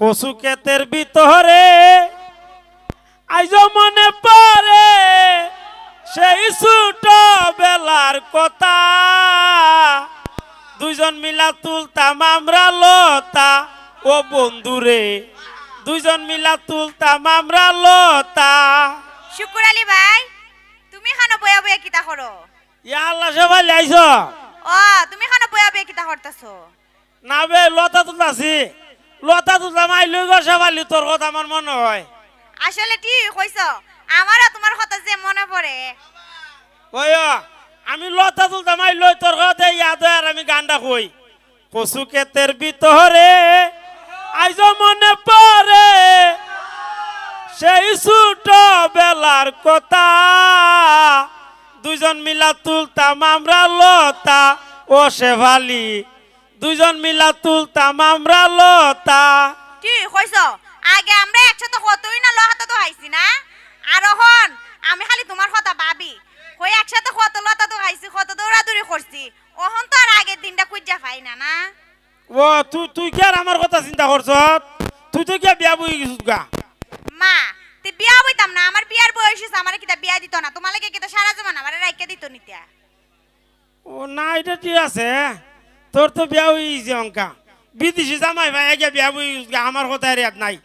কচু ক্ষেতের ভিতরে। আইজ মনে পড়ে সেই ছোট বেলার কথা। দুইজন মিলা তুলতাম আমরা লতা ও বন্ধুরে। দুইজন মিলা তুলতাম আমরা লতা। শুকুর আলী ভাই তুমি খানো বয়া বয়া কিতা করো? ইয়া আল্লাহ সবাই আইছ ও তুমি খানো বয়া বয়া কিতা করতেছো? না বে লতা তুলতাছি লতা তুলতাম আইলই গো সবাই তোর কথা আমার মনে হয়। আসলে ঠিক কইছ আমারও তোমার কথা যে মনে পড়ে। ওই আমি লতা তুলতাম আই লই তোর কথা ইয়াদ আর আমি গানটা কই। কচু ক্ষেতের ভিতরে আইজ মনে পড়ে। সেই ছোট বেলার কথা দুইজন মিলা তুলতাম আমরা লতা ও শেভালি দুইজন মিলা তুলতাম আমরা লতা। কি কইছ? আগে আমরা একসাথে কতই না লহাতে তো হাইছি না? আর এখন আমি খালি তোমার কথা ভাবি। কই একসাথে কত লতা তো হাইছি কত দৌড়াদৌড়ি করছি? ওহন তো আর আগের দিনটা কুইজা পাই না না? ও তুই তুই কি আর আমার কথা চিন্তা করছ তুই তো কি বিয়া বই গেছিস গা। মা তে বিয়া হইতাম না আমার বিয়ার বয়স হইছে আমার কিতা বিয়া দিত না? তোমার লাগে কিতা সারা জীবন আমার রাইকে দিত নিত্যা ও না এটা ঠিক আছে। তোর তো বিয়া হয়েছে অঙ্কা। বিদেশি জামাই ভাই আগে বিয়া বই আমার কথা আর ইয়াদ নাই।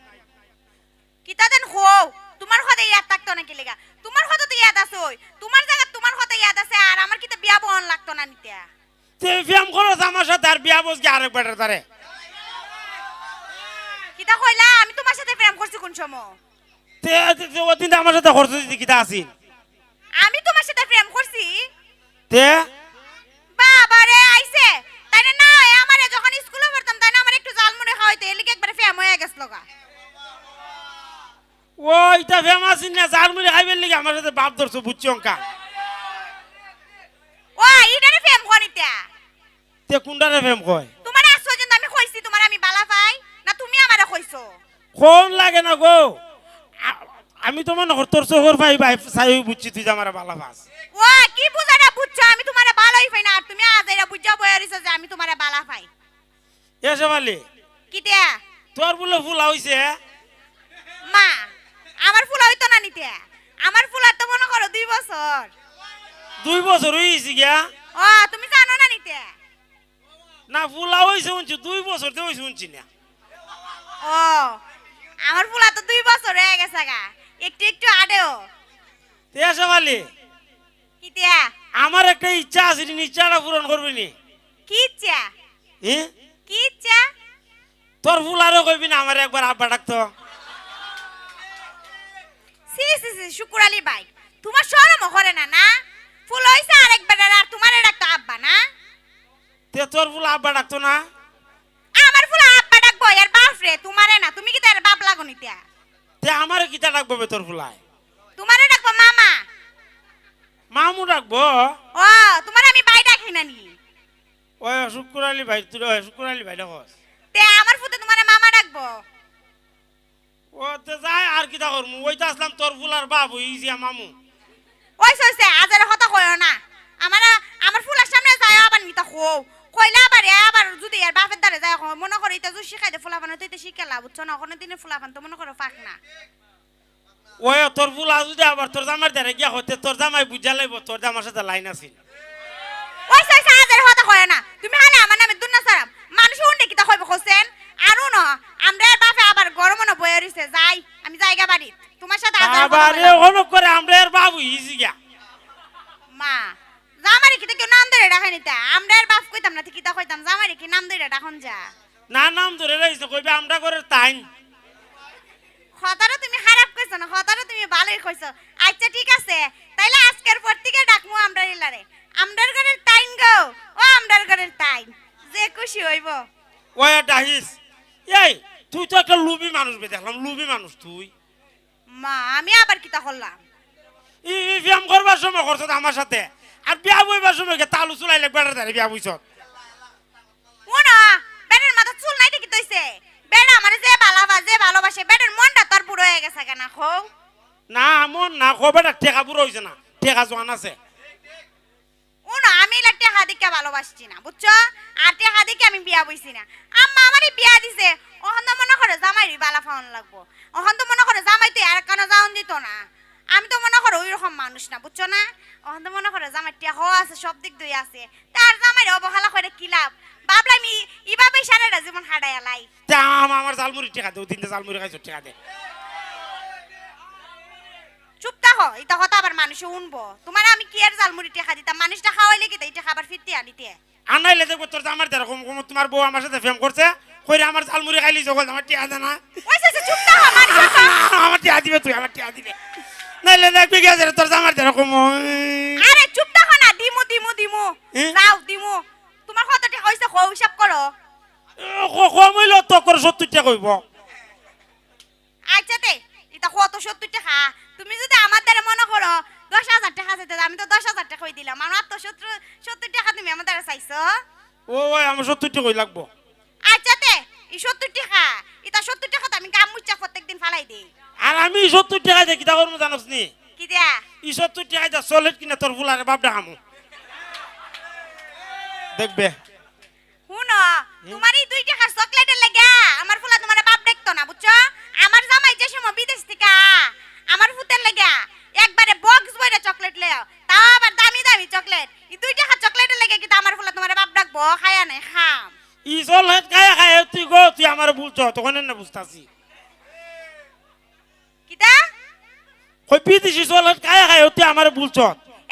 কিতা দেন হও তোমার কথা ইয়াদ থাকতো না কি লেগা? তোমার কথা তো ইয়াদ আছে ওই। তোমার জায়গা তোমার কথা ইয়াদ আছে আর আমার কিতা বিয়া বহন লাগতো না তুই ফ্যাম আমার সাথে আর বিয়া বসকে আরেক বেটার তারে কিতা কইলা? আমি তোমার সাথে প্রেম করছি কোন সময়? তে ওদিন আমার সাথে খরচ দিতে কিতা আসিল আমি তোমার সাথে প্রেম করছি? তে? বাবা রে আইছে তাই না না আমারে যখন স্কুলে পড়তাম তাই না আমার এলিকে একবারে ফেম হয়ে গেছিল গা ফেমাস না যার মিলে খাইবেন লিগে আমার সাথে বাপ ধরছো বুঝছি অঙ্কা? ও ইটারে ফেম তে ফেম কয়? তোমার আসো যেন আমি কইছি তোমার আমি বালা পাই না তুমি আমারে কইছো? কোন লাগে না গো? আমি তো কর তোর চোখর ভাই ভাই চাই বুঝছি তুই যে আমার বালা বাস ও কি বুঝাটা বুঝছ? আমি তোমারে বালাই পাই না আর তুমি আজ এরা বুঝা যে আমি তোমারে বালা পাই। এসে পালি কিতিয়া? তোর বলে ফুলা হইছে মা আমার ফুলা হইতো না নিতে। আমার ফুলার তো মনে করো দুই বছর। দুই বছর হয়েছে গিয়া? ও তুমি জানো না নিতে? না ফুলা হয়েছে শুনছি দুই বছর তো হয়েছে শুনছি না। ও আমার ফুলা তো দুই বছর হয়ে গেছে গা। একটু একটু আডেও তে পালি কিতিয়া? আমার একটা ইচ্ছা আছে নি, ইচ্ছাটা পূরণ করবি নি। কি ইচ্ছা? হে? কি ইচ্ছা? তোর ফুলারও কইবি না আমার একবার আব্বা ডাকতো। সি সি সি শুকুর আলী ভাই তোমার শরমও করে না না? ফুল হইছে আরেকবার আর তোমার ডাকতো আব্বা না? তে তোর ফুলা আব্বা ডাকতো না? আমার ফুল আব্বা ডাকবো এর বাপ রে তোমারে না তুমি কি তার বাপ লাগো নিতে তে? আমার কিতা ডাকবো বে তোর ফুলায় তোমারে ডাকবো মামা। মামু ডাকবো? ও তোমার আমি বাই ডাকি না নি। ওই শুক্র আলী ভাই তুই শুক্র আলী ভাই দেখস মামা ডাকবো ও আর কিতা করমু? ওই আসলাম তোর ফুলার বাপ ইজিয়া মামু। ওই সইছে আজার হতা কইও না। আমার আমার ফুলের সামনে যায় আবার নিতা খো কইলা আবার আবার যদি এর বাপের দ্বারে যায় মনে করো এটা যদি শিখাই দে ফুলাফান তুই তো শিখালা বুঝছ না? ওখানে দিনে ফুলাফান তো মনে করো ফাঁক না। ওই তোর ফুলা যদি আবার তোর জামাই দ্বারা গিয়া হতে তোর জামাই বুঝা লাইব তোর জামার সাথে লাইন আছিল ওই সইছে আজার হতা কইও না। তুমি হালে আমার নামে দুন্না সারাম। মানুষ উন্ডে কিতা কইব হোসেন আরও ন আমরা এর বাপে আবার গরম না বয়ে রইছে যাই আমি জায়গা বাড়ি তোমার সাথে আবার এখনও করে আমরা এর বাবু ইজি গিয়া মা জামারি কিতা কেউ নাম ধরে ডাকাই নিতা? আমরা এর বাপ কইতাম না কিতা কইতাম জামারি কি নাম ধরে ডাকন যা। না নাম ধরে রয়েছে কইবে আমরা করে তাইন। কথাটা তুমি খারাপ কইছো না কথাটা তুমি ভালোই কইছো। আচ্ছা ঠিক আছে তাইলে আজকের পর থেকে ডাকমু আমরা ইলারে আমরার ঘরের টাইম গো ও আমরার ঘরের টাইম যে খুশি হইব। ওই ডাহিস এই তুই তো একটা লুবি মানুষ বে দেখলাম লুবি মানুষ তুই। মা আমি আবার কিতা করলাম? ই ব্যায়াম করবার সময় করছ আমার সাথে। আর বিয়া বইবার সময় কে তালু চুলাইলে বেটার ধারে বিয়া বইছ ও না বেডের মাথা চুল নাই দেখি তইছে বেড আমার যে ভালোবাসে যে ভালোবাসে বেডের মনটা তোর বুড়ো হয়ে গেছে কেন খো না মন না কবেটা টেকা বুড়ো হয়েছে না। টেকা জোয়ান আছে। আমি এলা টেহা দিকে ভালোবাসছি না, বুঝছ? আর টেহা দিকে আমি বিয়া বইছি না। আম্মা আমারই বিয়া দিছে ওখানে মনে করে জামাই খাওয়ান লাগবো। ওখান তো মনে করো জামাইতে আর কেন যাওন দিত না। আমি তো মনে করো ওই রকম মানুষ না, বুঝছ না? ওখান তো মনে করো জামাই টিয়া হওয়া আছে, সব দিক দিয়ে আছে। তার জামাই অবহেলা করে কি লাভ? ভাবলাম ই- ইভাবে সারাটা জীবন হারাই লাই। তা আম- আমার জালমুড়ি টেকা দে তিনটে জালমুড়ি খাইছো টেকা দে। থাকো এটা কথা আবার মানুষে উনবো তোমার আমি কি আর জালমুড়ি টেকা দিতাম? মানুষটা খাওয়াইলে কি এটা খাবার ফিরতে আনিতে। আনাইলে দেখব তোর আমার দেড় কম কম তোমার বউ আমার সাথে ফেম করছে কইরে আমার জালমুড়ি খাইলি জগল আমার টিয়া দে না। ওই সে চুপ থাকো আমার টিয়া দিবে তুই আমার টিয়া দিবে। নাইলে দেখবি গেছে তোর আমার দেড় আরে চুপ থাকো না দিমু দিমু দিমু। যাও দিমু। তোমার কতটা হইছে কও হিসাব করো। কম হইল তো করে সত্তর টাকা কইব। আচ্ছা তে কত সত্তর টাকা? তুমি যদি আমার দ্বারা মনে করো দশ হাজার টাকা চাইতে আমি তো দশ হাজার টাকা দিলাম? আমার তো সত্তর সত্তর টাকা তুমি আমার দ্বারা চাইছো? ও আমার সত্তর টাকা লাগবো? আচ্ছা তে এই সত্তর টাকা এটা সত্তর টাকা তো আমি গাম মুচা প্রত্যেকদিন ফালাই দিই। আর আমি সত্তর টাকা দিয়ে কিতা করব জানোস নি? কি দিয়া? ই সত্তর টাকা দিয়ে চলেট কিনা তোর ফুলারে বাপ ডাকামু দেখবে? শুনো তোমার এই দুই টাকার চকলেটের লেগে আমার ফুলা তোমার বাপ দেখতো না বুঝছ আমার জামাই যে সময় বিদেশ থেকে আ, আমার ফুতের লেগে একবারে বক্স বইরে চকলেট লেও তাও আবার দামি দামি চকলেট এই দুই টাকার চকলেটের লেগে কিন্তু আমার ফুলা তোমার বাপ ডাকবো খায়া নাই খাম ই চলেট খায়া খায়া তুই গো বুঝছ তখন না বুঝতাছি। কিতা কই বিদেশি চলেট খায়া খায়া তুই আমার বুঝছ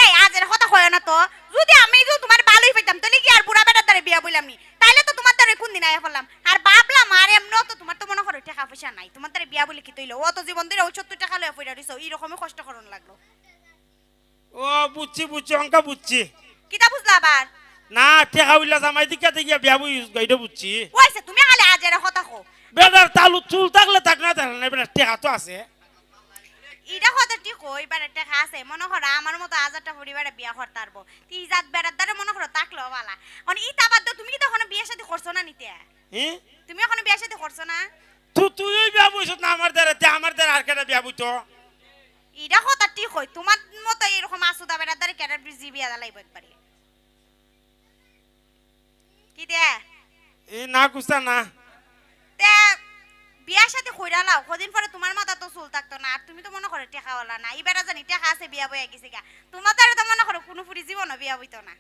এই আজের কথা কয় না তো। যদি আমি যদি তোমার ভালোই পাইতাম তাহলে কি আর বুড়া বেটার দ্বারা বিয়া বললাম নি? তাইলে তো তোমার দ্বারা কোন দিন আয়া বললাম আর ভাবলাম আর এমন তো তোমার তো মনে করো টাকা পয়সা নাই। তোমার দ্বারা বিয়া বলে কি তৈল? ও তো জীবন ধরে ওই সত্তর টাকা লয়ে পড়ে রইছো এইরকমই কষ্ট করন লাগল। ও বুঝছি বুঝছি অঙ্কা বুঝছি। কিতা বুঝলা আবার? না টেকা উইলা জামাই দিকে দেখিয়া বিয়া বুঝ গাইডে বুঝছি। ওইছে তুমি খালি আজের কথা কো বেটার তালু চুল থাকলে থাক না থাকলে না বেটার টেকা তো আছে। ইটা কথা ঠিক কই বেড়া টাকা আছে। মনে করো আমার মতো হাজারটা পরিবারে বিয়া করতে পারব তি জাত বেড়ার দ্বারা মনে করো তাকলো বালা। মানে ইটা বাদ দাও, তুমি কি তখন বিয়ে সাথে করছ না নিতে? হ্যাঁ তুমি এখন বিয়ে সাথে করছ না? তুই তুই বিয়া বুঝছ না আমার দ্বারা? তে আমার দ্বারা আর কেটা বিয়া বুঝতো ইটা কথা ঠিক কই তোমার মতো এরকম আসুদা বেড়ার দ্বারা ক্যাডার বিজি বিয়া দালাইব একবারে? কি দে? এ না কুস্তা না। তে বিয়ার সাথে কইরা লাও কদিন পরে তোমার মাথা তো চুল থাকতো না আর তুমি তো মনে করো টেকা ওলা না। এবারে জানি টেকা আছে বিয়া বইয়া গেছে গা। তোমার দ্বারা তো মনে করো কোনো ফুরি জীবনও বিয়া বইতো না।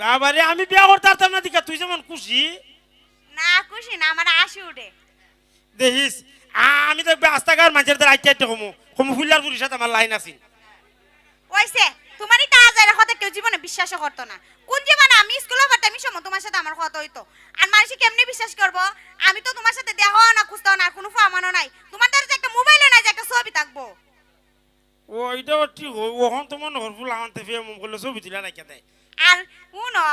বাবারে আমি বিয়া করতে পারতাম না দিকা তুই যেমন খুশি না খুশি না আমার আসি উঠে দেখিস আমি দেখবে আস্তাকার মানুষের দ্বারা আইতে আইতে কমু। কমু ফুল্লার পুলিশ সাথে আমার লাইন আছে ওইছে তোমারই তা আজারের কথা কেউ জীবনে বিশ্বাসও করতো না। কোন জীবনে আমি স্কুলে এই সময় তোমার সাথে আমার কথা হইতো আর মানুষ কেমনে বিশ্বাস করব আমি তো তোমার সাথে দেহ না খুঁজতো না কোনো ফামানো নাই। তোমার দ্বারা যে একটা মোবাইলও নাই যে একটা ছবি থাকব। ও ঠিক ওখন তো মনে কর ফুল আমার ফিরে মন করলে ছবি তুলে রাখে দেয় আর শুনো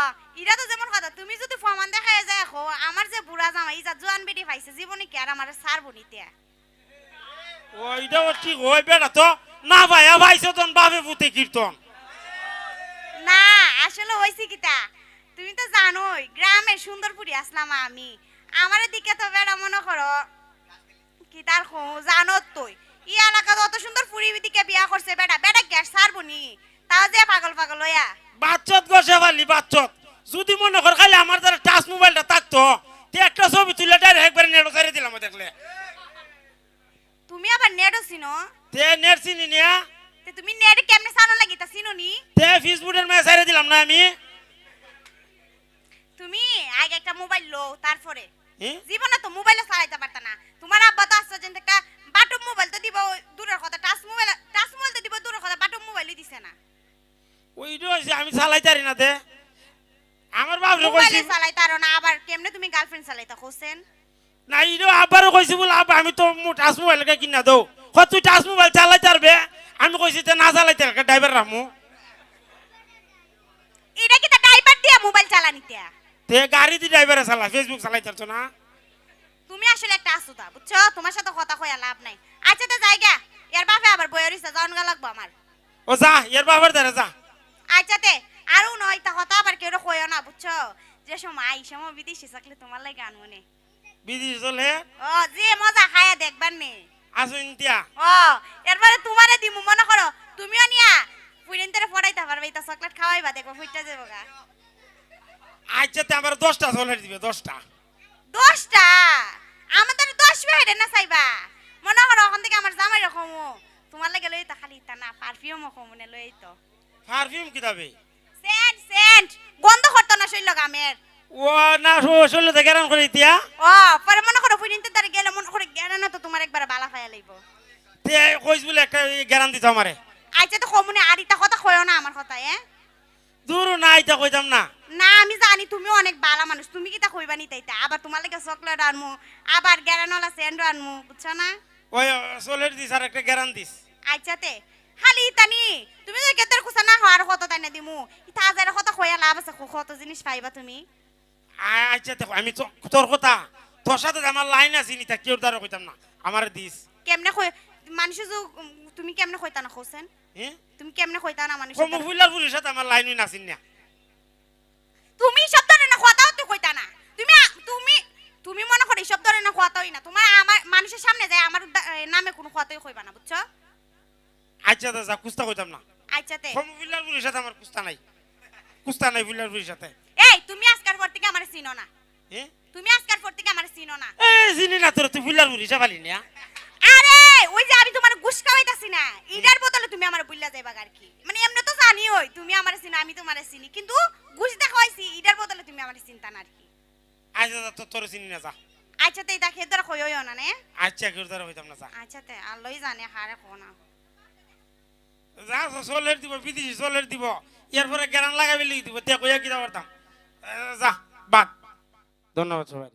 ইরা তো যেমন কথা তুমি যদি ফমান দেখায় যায় দেখো আমার যে বুড়া জামা ইজা জোয়ান বেটি পাইছে জীবনে কি আর আমার সারবো নিতে ও এটাও ঠিক ওই বেটা তো না ভাই ভাইছে তখন বাবে পুতে কীর্তন না আসলে হয়েছে কিতা? তুমি তো জানোই গ্রামের সুন্দরপুরি আসলাম আমি। আমার দিকে তো বেড়া মনে করো কি তার জানো তুই। ই এলাকা অত সুন্দর পুরি দিকে বিয়া করছে বেটা বেটা গ্যাস সারবো নি? তাও যে পাগল পাগল হইয়া। বাচ্চত গসে পারলি বাচ্চত। যদি মনে কর খালি আমার দ্বারা টাচ মোবাইলটা থাকতো তে একটা ছবি তুলে ডাইরেক্ট একবার নেড়ো সাইরে দিলাম দেখলে। তুমি আবার নেটও চিনো? তে নেট চিনি নিয়া তে তুমি নেট কেমনে সানো লাগি? তা চিনো নি? তে ফেসবুকের মেয়ে সাইরে দিলাম না আমি। তুমি আগে একটা মোবাইল লো তারপরে? জীবনে তো মোবাইলে চালাইতে পারত না। তোমার আব্বা তো আসছে যেন একটা বাটম মোবাইল তো দিব দূরের কথা। টাচ মোবাইল টাচ মোবাইল তো দিব দূরের কথা। বাটম মোবাইলই দিছে না। ওইটা হয়েছে আমি চালাইতে পারি না তে। আমার বাবরে কইছি মোবাইলে চালাইতে আরও না আবার কেমনে তুমি গার্লফ্রেন্ড চালাইতে হোসেন না ইরো আবারও কইছি বলে আব্বা আমি তো টাচ মোবাইলকে কিনা দৌ হ তুই টাচ মোবাইল চালাইতে পারবে আমি কইছি তে না চালাইতে পারবে ড্রাইভার রামু এটা কি তা ড্রাইভার দিয়া মোবাইল চালানিতে তে? গাড়ি দি ড্রাইভারে চালা ফেসবুক চালাইতে পারছ না? তুমি আসলে একটা আসুদা বুঝছ? তোমার সাথে কথা কইয়া লাভ নাই। আচ্ছা তো জায়গা এর বাপে আবার বইয়ের ইচ্ছা জান গা লাগবো আমার। ও যা এর বাবার দ্বারা যা। আচ্ছা তে আরও নয় তা কথা আবার কেউ কইও না বুঝছ? যে সময় আই সময় বিদেশি থাকলে তোমার লাগে গান মনে বিধি চলে? ও যে মজা খায়া দেখবার নেই আসুন ও এরপরে তোমারে দিমু মনে করো তুমিও নিয়া। পুরিনতে পড়াইতে পারবে এটা চকলেট খাওয়াইবা দেখো ফুইটা যাব গা। আচ্ছা তে আমার দশটা চলে দিবে দশটা দশটা আমাদের দশ ভাই এটা না চাইবা? মনে করো ওখান থেকে আমার জামাই রকম তোমার লাগে লই তো খালি ইতা না পারফিউম মনে লই তো পারফিউম কিতাবে সেন্ট সেন্ট গন্ধ করতো না শৈল গামের ও না শৈল থেকে রান করে এতিয়া ও পরে মনে করো ফুরিনতে তার গেলে মনে করে গেলে না তো তোমার একবার বালা খাইয়া লইব। তে কইস বলে একটা গ্যারান দিত আমারে। আচ্ছা তো কমুনে আর ইতা কথা কয়ও না আমার কথা এ? দূর না এটা কইতাম না। না আমি জানি তুমি অনেক বালা মানুষ তুমি কি তা কইবা নি তাইতা? আবার তোমার লাগে চকলেট আনমু আবার গ্যারানলা সেন্ড আনমু বুঝছ না? ওই সোলের দিস আর একটা গ্যারান দিস। আচ্ছা খালি ইতানি তুমি তো কেতের কুসা না হওয়ার কত তাই না দিমু ইতা কইয়া লাভ আছে কত জিনিস পাইবা তুমি? আচ্ছা দেখো আমি তো তোর কথা। তোর সাথে আমার লাইন আছে নি তা কেউ দ্বারা কইতাম না। আমার দিস। কেমনে কই মানুষ যে তুমি কেমনে কইতা না হোসেন তুমি কেমনে কইতা না মানুষ কম ফুলার ফুলের সাথে আমার লাইনই নাচিন না। তুমি সব ধরনের না কথাও তো কইতা না। তুমি তুমি তুমি মনে করো সব ধরনের না কথাই না। তোমার আমার মানুষের সামনে যায় আমার নামে কোনো কথাই কইবা না বুঝছ? আচ্ছা দাদা কুস্তা কইতাম না। আচ্ছা তে কম ফুলার ফুলের সাথে আমার কুস্তা নাই। কুস্তা নাই ফুলার ফুলের সাথে এই তুমি আজকার পর থেকে আমার চিনো না। তুমি আজকার পর থেকে আমার চিনো না। এই চিনি না তোর তুই ফুলার ফুলি চাপালি না। আরে ওই যে আমি তোমার গুস খাওয়াইতাছি না ইডার বদলে তুমি আমার বুল্লা যাইবা আর কি। মানে এমনি তো জানি ওই তুমি আমার চিনো আমি তোমার চিনি কিন্তু গুস দেখাইছি ইডার বদলে তুমি আমার চিন্তা না আর কি। আচ্ছা দাদা তোর তোর চিনি না যা। আচ্ছা তে এটা খেয়ে ধরে কইও না নে। আচ্ছা কেউ দ্বারা হইতাম না যা। আচ্ছা তে আল্লাহই জানে হারে কো না। যা সোলের দিব বিদেশি সোলের দিব। ইয়ার পরে গ্যারান লাগাবি লিখে দিব তে কইয়া কিনা করতাম যা। বাদ ধন্যবাদ সবাই